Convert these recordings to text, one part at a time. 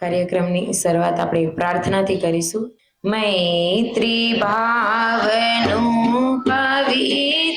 કાર્યક્રમની શરૂઆત આપણે પ્રાર્થનાથી કરીશું. મૈત્રી ભાવનું પવિત્ર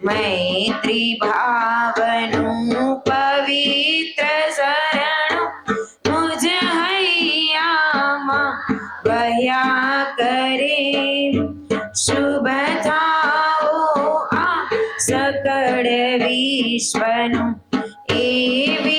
મૈત્રી ભાવનું પવિત્ર શરણું મુજ હૈયામાં વહ્યા કરે શુભ થાઓ આ સકળ વિશ્વનું એવી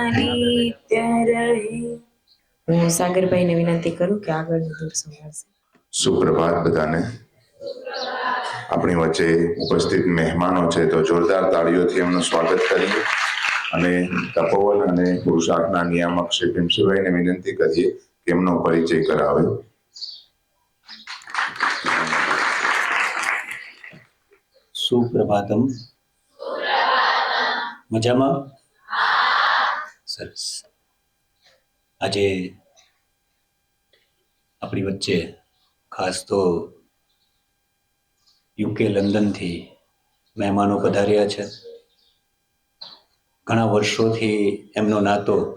ભાવના નિત્ય રહે. હું સાગરભાઈને વિનંતી કરું કે આગળ દૂર સંભાળશે. સુપ્રભાત બધાને. આપણી વચ્ચે ઉપસ્થિત મહેમાનો છે તો જોરદાર તાળીઓથી એમનું સ્વાગત કરીએ અને તપોવન અને પુરુષાર્થના નિયામક શ્રી ભીમસિંહભાઈને વિનંતી કરીએ કે એમનો પરિચય કરાવે. સુપ્રભાતમ. મજામાં? સરસ. આજે આપણી વચ્ચે ખાસ તો યુકે લંડનથી મહેમાનો પધાર્યા છે. ઘણા વર્ષોથી એમનો નાતો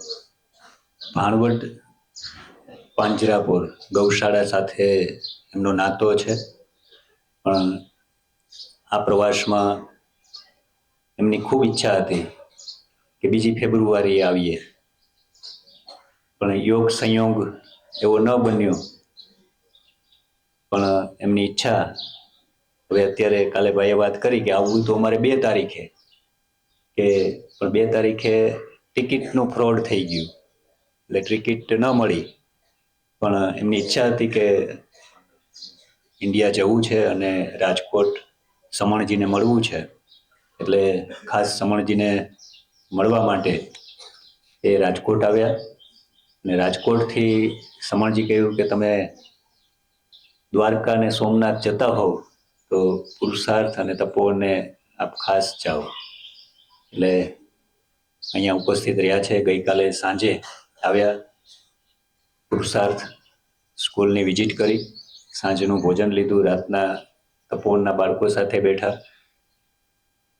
ભાણવડ, પાંજરાપુર, ગૌશાળા સાથે એમનો નાતો છે. પણ આ પ્રવાસમાં એમની ખૂબ ઈચ્છા હતી કે બીજી ફેબ્રુઆરી આવીએ. પણ યોગ સંયોગ એવો ન બન્યો. પણ એમની ઈચ્છા, હવે અત્યારે કાલે ભાઈએ વાત કરી કે આવવું તો અમારે બે તારીખે. કે પણ બે તારીખે ટિકિટનું ફ્રોડ થઈ ગયું. એટલે ટિકિટ ન મળી. પણ એમની ઈચ્છા હતી કે ઇન્ડિયા જવું છે અને રાજકોટ સમણજીને મળવું છે. એટલે ખાસ સમણજીને મળવા માટે એ રાજકોટ આવ્યા અને રાજકોટથી સમણજી કહ્યું કે તમે દ્વારકા અને સોમનાથ જતા હોવ તો પુરુષાર્થ અને તપોવનને આપ ખાસ જાઓ. એટલે અહીંયા ઉપસ્થિત રહ્યા છે. ગઈકાલે સાંજે આવ્યા, પુરુષાર્થ સ્કૂલની વિઝિટ કરી, સાંજનું ભોજન લીધું, રાતના તપોવનના બાળકો સાથે બેઠા.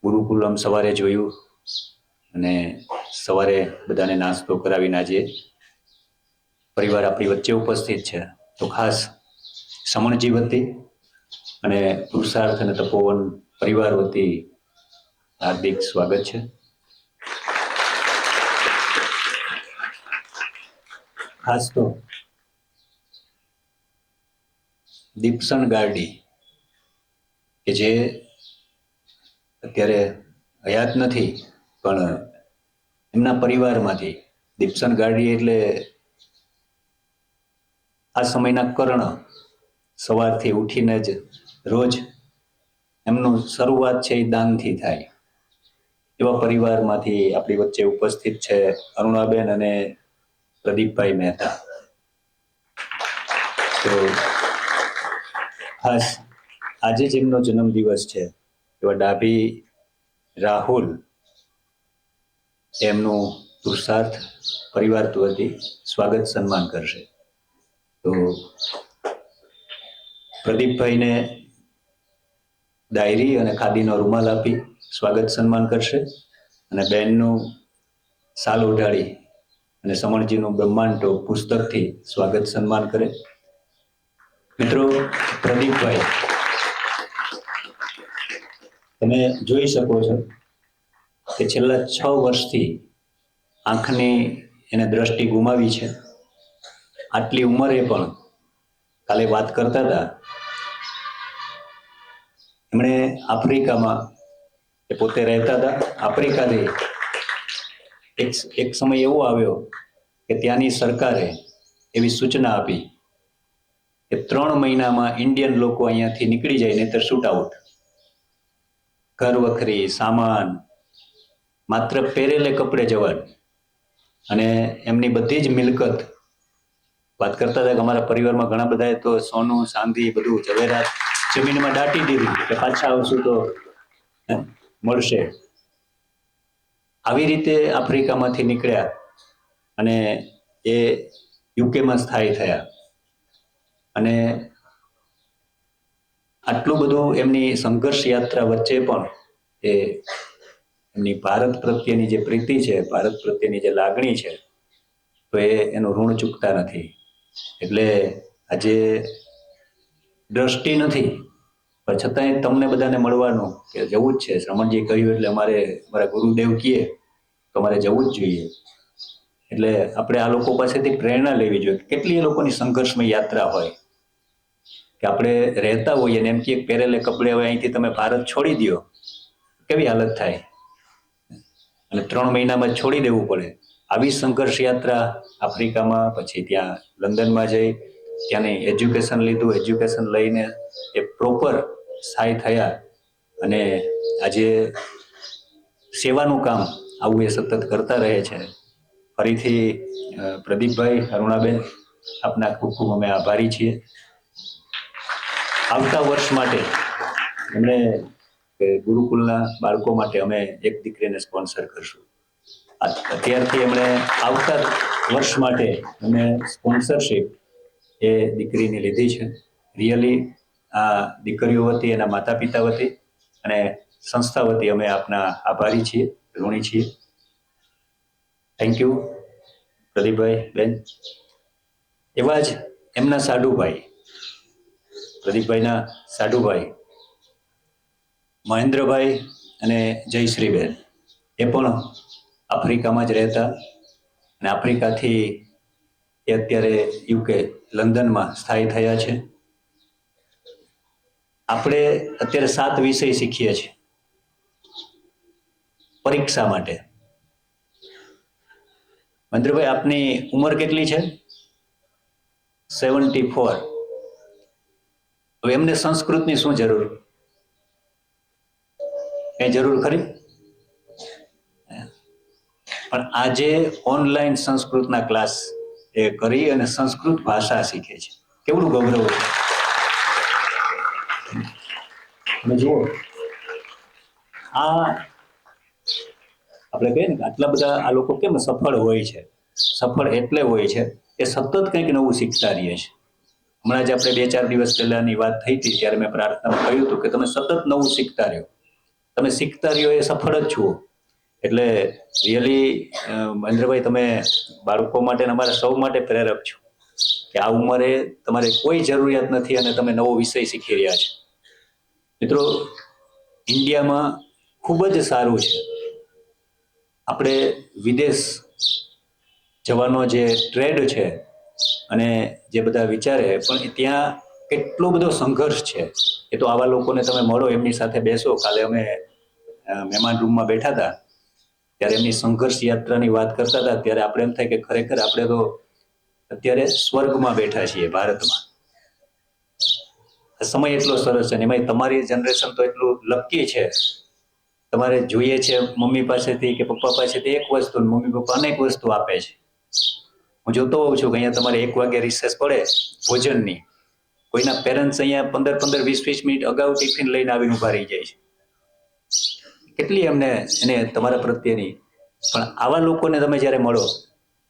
ગુરુકુલમ સવારે જોયું અને સવારે બધાને નાસ્તો કરાવીને આજે પરિવાર આપણી વચ્ચે ઉપસ્થિત છે. તો ખાસ સમણજી વતી અને પુરુષાર્થ અને તપોવન પરિવાર વતી હાર્દિક સ્વાગત છે. ખાસ તો દીપસણ ગાર્ડી કે જે અત્યારે હયાત નથી પણ એમના પરિવારમાંથી દીપસન ગાડી એટલે આ સમયના કર્ણ સવારથી ઉઠીને જ રોજ એમનું શરૂઆત છે એ દાનથી થાય. એવા પરિવારમાંથી આપણી વચ્ચે ઉપસ્થિત છે અરુણાબેન અને પ્રદીપભાઈ મહેતા. તો ખાસ આજે જ એમનો જન્મદિવસ છે. એવા ડાભી રાહુલ એમનું પુરુષાર્થ પરિવાર વતી સ્વાગત સન્માન કરશે. તો પ્રદીપભાઈને ડાયરી અને ખાદીનો રૂમાલ આપી સ્વાગત સન્માન કરશે અને બેનનું સાલ ઉઢાડી અને સમણજીનું બ્રહ્માંડ પુસ્તકથી સ્વાગત સન્માન કરે. મિત્રો, પ્રદીપભાઈ, તમે જોઈ શકો છો કે છેલ્લા છ વર્ષથી આંખની એને દ્રષ્ટિ ગુમાવી છે. આટલી ઉંમરે પણ કાલે વાત કરતા હતા. એમણે આફ્રિકામાં એ પોતે રહેતા હતા. આફ્રિકાથી એક એક સમય એવો આવ્યો કે ત્યાંની સરકારે એવી સૂચના આપી કે ત્રણ મહિનામાં ઇન્ડિયન લોકો અહીંયાથી નીકળી જાય, નહીતર શૂટ આઉટ. ઘર વખરી, સામાન માત્ર પહેરેલે કપડે જવાનું. અને એમની બધી જ મિલકત. વાત કરતા હતા કે અમારા પરિવારમાં ઘણા બધાએ તો સોનું, ચાંદી, બધું ઝવેરાત જમીનમાં દાટી દીધી. કે પાછા આવશું તો મળશે. આવી રીતે આફ્રિકામાંથી નીકળ્યા અને એ યુકેમાં સ્થાયી થયા. અને આટલું બધું એમની સંઘર્ષ યાત્રા વચ્ચે પણ એ એમની ભારત પ્રત્યેની જે પ્રીતિ છે, ભારત પ્રત્યેની જે લાગણી છે, તો એ એનું ઋણ ચૂકતા નથી. એટલે આજે દ્રષ્ટિ નથી, પણ છતાંય તમને બધાને મળવાનું કે જવું જ છે. શ્રમણજી કહ્યું એટલે અમારે, અમારા ગુરુદેવ કહે તો અમારે જવું જ જોઈએ. એટલે આપણે આ લોકો પાસેથી પ્રેરણા લેવી જોઈએ કેટલી એ લોકોની સંઘર્ષમય યાત્રા હોય. કે આપણે રહેતા હોઈએ ને એમ કે પહેરેલે કપડે હવે અહીંથી તમે ભારત છોડી દો કેવી હાલત થાય? અને ત્રણ મહિનામાં છોડી દેવું પડે. આવી સંઘર્ષ યાત્રા આફ્રિકામાં, પછી ત્યાં લંડનમાં જઈ, ત્યાંની એજ્યુકેશન લીધું. એજ્યુકેશન લઈને એ પ્રોપર સાય થયા અને આજે સેવાનું કામ આવું એ સતત કરતા રહે છે. ફરીથી પ્રદીપભાઈ, અરુણાબેન, આપના ખૂબ ખૂબ અમે આભારી છીએ. આવતા વર્ષ માટે એમણે કે ગુરુકુલના બાળકો માટે અમે એક દીકરીને સ્પોન્સર કરશું. અત્યારથી એમણે આવતા વર્ષ માટે અમે સ્પોન્સરશિપ એ દીકરીની લીધી છે. રિયલી આ દીકરીઓ વતી, એના માતા પિતા વતી અને સંસ્થા વતી અમે આપના આભારી છીએ, ઋણી છીએ. થેન્ક યુ પ્રદીપભાઈ, બેન. એવા જ એમના સાડુભાઈ, પ્રદીપભાઈના સાડુભાઈ મહેન્દ્રભાઈ અને જયશ્રીબેન એ પણ આફ્રિકામાં જ રહેતા અને આફ્રિકાથી એ અત્યારે યુકે લંડનમાં સ્થાયી થયા છે. આપણે અત્યારે સાત વિષય શીખીએ છીએ. પરીક્ષા માટે. મહેન્દ્રભાઈ, આપની ઉંમર કેટલી છે? સેવન્ટી ફોર હવે એમને સંસ્કૃતની શું જરૂર? કઈ જરૂર ખરી? પણ આજે ઓનલાઈન સંસ્કૃતના ક્લાસ એ કરી અને સંસ્કૃત ભાષા શીખે છે. કેવડું ગૌરવ છે. જુઓ. આ આપણે કહીએ ને આટલા બધા આ લોકો કેમ સફળ હોય છે? સફળ એટલે હોય છે, એ સતત કંઈક નવું શીખતા રહીએ છે. હમણાં જ આપણે બે ચાર દિવસ પહેલાની વાત થઈ હતી, ત્યારે મેં પ્રાર્થનામાં કહ્યું હતું કે તમે સતત નવું શીખતા રહ્યો. તમે શીખતા રહ્યો એ સફળ જ છો. એટલે રિયલી મહેન્દ્રભાઈ, તમે બાળકો માટે અને અમારા સૌ માટે પ્રેરક છો કે આ ઉંમરે તમારે કોઈ જરૂરિયાત નથી અને તમે નવો વિષય શીખી રહ્યા છો. મિત્રો, ઇન્ડિયામાં ખૂબ જ સારું છે. આપણે વિદેશ જવાનો જે ટ્રેડ છે અને જે બધા વિચારે પણ ત્યાં કેટલો બધો સંઘર્ષ છે. એ તો આવા લોકોને તમે મળો, એમની સાથે બેસો. કાલે અમે મહેમાન રૂમમાં બેઠા હતા. ત્યારે એમની સંઘર્ષ યાત્રાની વાત કરતા હતા. ત્યારે આપણે એમ થાય કે ખરેખર આપણે તો અત્યારે સ્વર્ગમાં બેઠા છીએ, ભારતમાં. સમય એટલો સરસ છે એમાં તમારી જનરેશન તો એટલું લકી છે. તમારે જોઈએ છે મમ્મી પાસેથી કે પપ્પા પાસેથી એક વસ્તુ મમ્મી પપ્પા અનેક વસ્તુ આપે છે. હું જોતો હોઉં છું કે અહીંયા તમારે એક વાગે રિસેસ પડે ભોજનની. કોઈના પેરેન્ટ્સ અહીંયા પંદર પંદર વીસ વીસ મિનિટ અગાઉ ટિફિન લઈને આવીને ઊભા રહી જાય છે. કેટલી એમને એને તમારા પ્રત્યેની, પણ આવા લોકોને તમે જ્યારે મળો,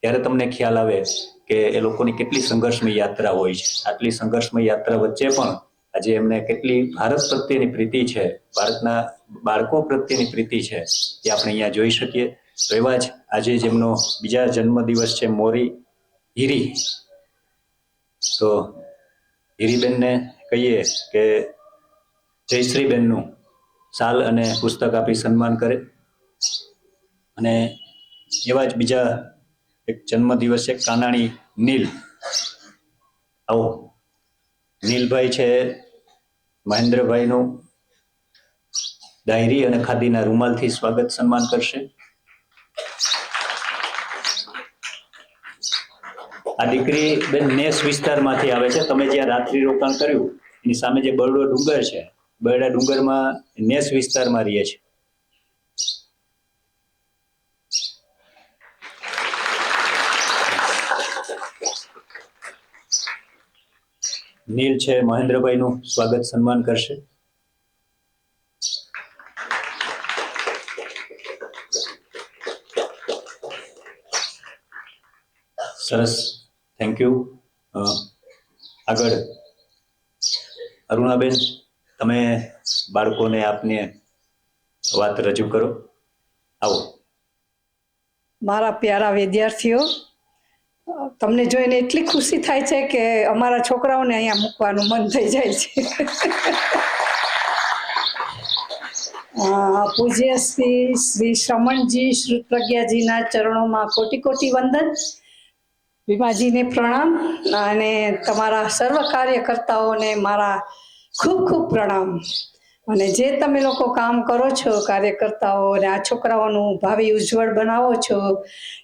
ત્યારે તમને ખ્યાલ આવે કે એ લોકોની કેટલી સંઘર્ષમય યાત્રા હોય છે. આટલી સંઘર્ષમય યાત્રા વચ્ચે પણ આજે એમને કેટલી ભારત પ્રત્યેની પ્રીતિ છે. ભારતના બાળકો પ્રત્યેની પ્રીતિ છે એ આપણે અહીંયા જોઈ શકીએ. તો એવા જ આજે જેમનો બીજા જન્મદિવસ છે મોરી હીરી. તો હીરીબેનને કહીએ કે, જયશ્રીબેનનું સાલ અને પુસ્તક આપી સન્માન કરે. અને એવા જ બીજા એક જન્મદિવસ છે, કાનાણી નીલ. આવો. નીલભાઈ છે, મહેન્દ્રભાઈનું ડાયરી અને ખાદીના રૂમાલથી સ્વાગત સન્માન કરશે. આ દીકરી બેન નેસ વિસ્તારમાંથી આવે છે. તમે જ્યાં રાત્રિ રોકાણ કર્યું, એની સામે જે બરડો ડુંગર છે, બરડા ડુંગરમાં નેસ વિસ્તારમાં રહીએ છે. નીલ છે, મહેન્દ્રભાઈનું સ્વાગત સન્માન કરશે. સરસ. થેન્ક યુ આગળ અરુણાબેન, તમે બાળકોને આપને વાત રજૂ કરો. આવો. મારા પ્યારા વિદ્યાર્થીઓ, તમને જોઈને એટલી ખુશી થાય છે કે અમારા છોકરાઓને અહીંયા મૂકવાનું મન થઈ જાય છે. પૂજ્ય શ્રી શ્રી શ્રમણજી શ્રી પ્રજ્ઞાજીના ચરણોમાં કોટી કોટી વંદન. વિમાજીને પ્રણામ અને તમારા સર્વ કાર્યકર્તાઓને મારા ખૂબ ખૂબ પ્રણામ. અને જે તમે લોકો કામ કરો છો, કાર્યકર્તાઓ અને આ છોકરાઓનું ભાવિ ઉજ્જવળ બનાવો છો,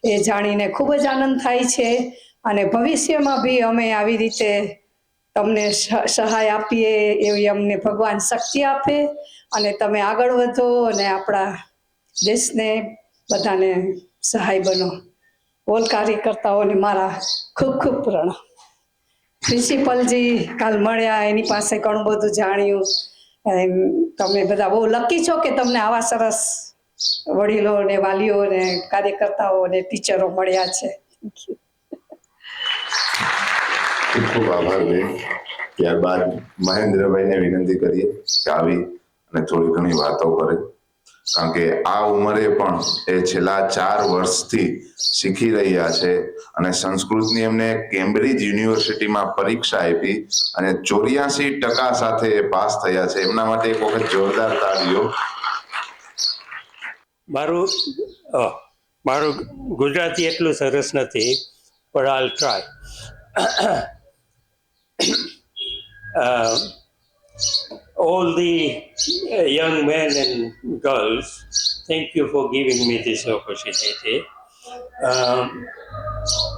એ જાણીને ખૂબ જ આનંદ થાય છે અને ભવિષ્યમાં બી અમે આવી રીતે તમને સહાય આપીએ એવી અમને ભગવાન શક્તિ આપે અને તમે આગળ વધો અને આપણા દેશને બધાને સહાય બનો. ઓલ કાર્યકર્તાઓને મારા ખૂબ ખૂબ પ્રણામ. પ્રિન્સિપલજી કાલ મળ્યા, એની પાસે ઘણું બધું જાણ્યું. તમે બધા બહુ લકી છો કે તમને આવા સરસ વડીલો ને વાલીઓ ને કાર્યકર્તાઓ ને ટીચરો મળ્યા છે. ખૂબ આભાર બેન. ત્યારબાદ મહેન્દ્રભાઈને વિનંતી કરીએ કે આવી અને થોડી ઘણી વાતો કરે. કારણ કે આ ઉંમરે પણ એ છેલ્લા ચાર વર્ષથી શીખી રહ્યા છે અને સંસ્કૃતની એમને કેમ્બ્રિજ યુનિવર્સિટીમાં પરીક્ષા આપી અને ચોર્યાસી ટકા સાથે પાસ થયા છે. એમના માટે એક વખત જોરદાર તાળીઓ. મારું મારું ગુજરાતી એટલું સરસ નથી, પણ I'll try all the uh, young men and girls, thank you for giving me this opportunity. Um,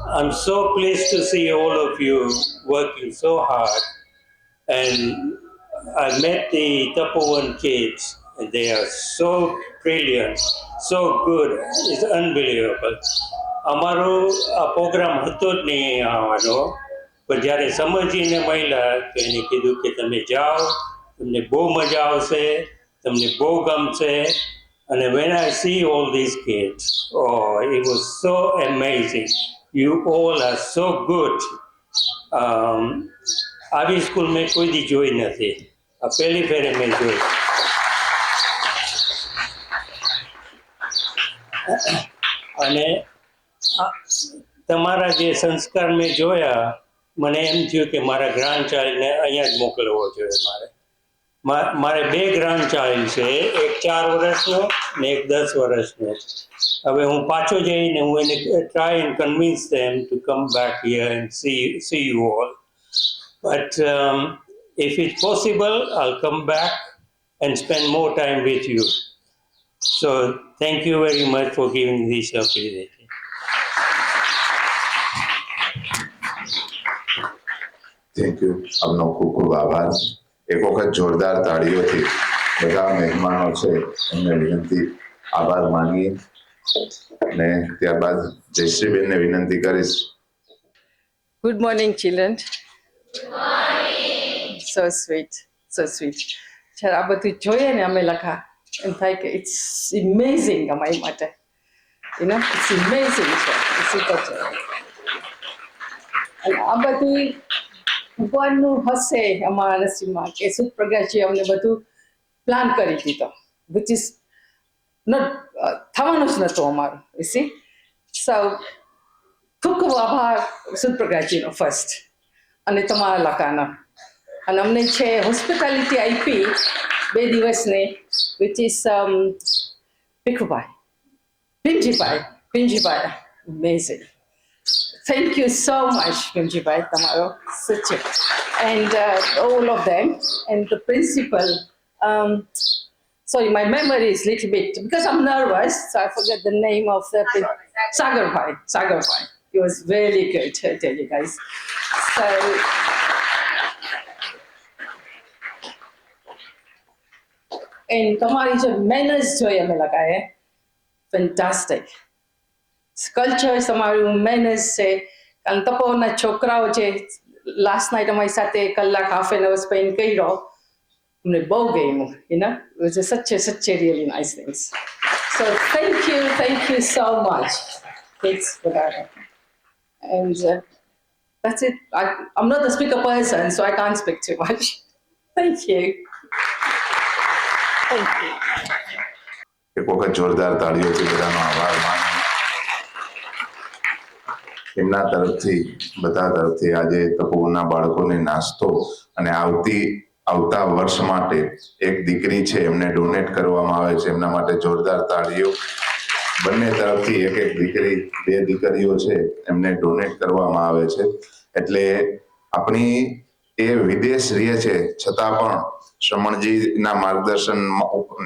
I'm so pleased to see all of you working so hard and I met the Tapovan kids, and they are so brilliant, so good. It's unbelievable. અમારો આ programme હતો જ નહીં અહીંયા આવવાનો પણ જ્યારે સમજીને મળ્યા તો એને કીધું કે તમે જાઓ તમને બહુ મજા આવશે, તમને બહુ ગમશે અને when I see all this kids oh it was so amazing you all are so good આવી સ્કૂલ મેં કોઈ દી જોઈ નથી. આ પહેલી ફેરે મેં જોઈ. અને તમારા જે સંસ્કાર મેં જોયા, મને એમ થયું કે મારા ગ્રાન્ડ ચાઇલ્ડને અહીંયા જ મોકલવો જોઈએ મારે. મારે બે ગ્રાન્ડ ચાઇલ્ડ છે. એક ચાર વર્ષનો ને એક દસ વર્ષનો. હવે હું પાછો જઈને હું એને try and convince them to come back here and see see you all but if it possible I'll come back and spend more time with you so thank you very much for giving this opportunity thank you આપનો ખૂબ ખૂબ આભાર એક વખત જોરદાર તાળીઓથી બધા મહેમાનો છે, એમને વિનંતી, આભાર માનીએ ને ત્યારબાદ જયશ્રીબેનને વિનંતી કરીશ. Good morning children so sweet so sweet જ્યારે આ બધું જોઈએ ને અમે લખા, એમ થાય કે ઇટ્સ ઇમેઝિંગ અમારી માટે. યુ નો ઇટ્સ ઇમેઝિંગ છે આ બધી ભગવાનનું હશે અમારા નસીબમાં કે સુખ પ્રકાશજી અમને બધું પ્લાન કરી દીધો વિચ ઇઝ નોટ થવાનું જ નહોતું અમારું સી સો ખૂબ ખૂબ આભાર સુપ્રકાશજીનો ફર્સ્ટ અને તમારા લકાનો. અને અમને છે હોસ્પિટાલિટી આપી બે દિવસની which is Bhikhubhai, Bhimjibhai Bhimjibhai amazing Thank you so much Bhimjibhai તમારો સચ્ચે and all of them and the principal sorry, my memory is little bit because I'm nervous, so I forget the name of the Sagar Bhai. Sagar Bhai. He was really good, I tell you guys. So and તમારી જે manners જોઈ અમે લગાએ fantastic culture તમારું manners છે કારણ તપોના છોકરાઓ છે last night અમારી સાથે કલાક હાફ એન અવર સ્પેન્ડ કર્યો અમને બહુ ગમ્યું you know it was such a such a really nice things so thank you thank you so much thanks for that and uh, that's it I, i'm not the speaker person so i can't speak too much thank you thank you એક વખત જોરદાર તાળીઓથી બધાનો આભાર માનું એમના તરફથી, બધા તરફથી આજે તપોવનના બાળકોને નાસ્તો અને આવતી, આવતા વર્ષ માટે એક દીકરી છે, એમને ડોનેટ કરવામાં આવે છે. એમના માટે જોરદાર તાળીઓ. બંને તરફથી એક એક દીકરી, બે દીકરીઓ છે, એમને ડોનેટ કરવામાં આવે છે. એટલે આપણી એ વિદેશ રહે છે, છતાં પણ શ્રમણજીના માર્ગદર્શન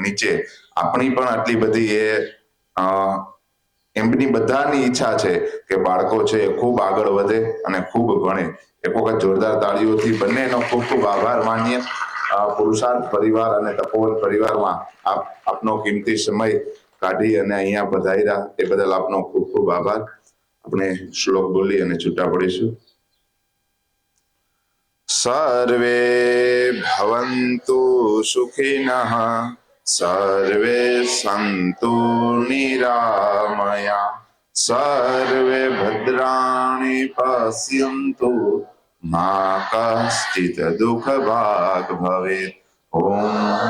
નીચે. આપણી પણ આટલી બધી એ એમની બધાની ઈચ્છા છે કે બાળકો છે એ ખૂબ આગળ વધે અને ખૂબ ભણે. એક વખત જોરદાર તાળીઓથી બંનેનો ખૂબ ખૂબ આભાર માનીએ. પુરુષાર્થ પરિવાર અને તપોવન પરિવારમાં આપ, આપનો કિંમતી સમય કાઢી અને અહીંયા પધાર્યા. એ બદલ આપનો ખૂબ ખૂબ આભાર. આપણે શ્લોક બોલી અને છૂટા પડીશું. સર્વે ભવન્તુ સુખિનઃ સર્વે સન્તુ નિરામયા સર્વે ભદ્રાણિ પશ્યન્તુ મા કશ્ચિત દુઃખ ભાગ ભવેત ઓમ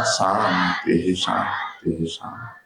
શાંતિ શાંતિ શાંતિ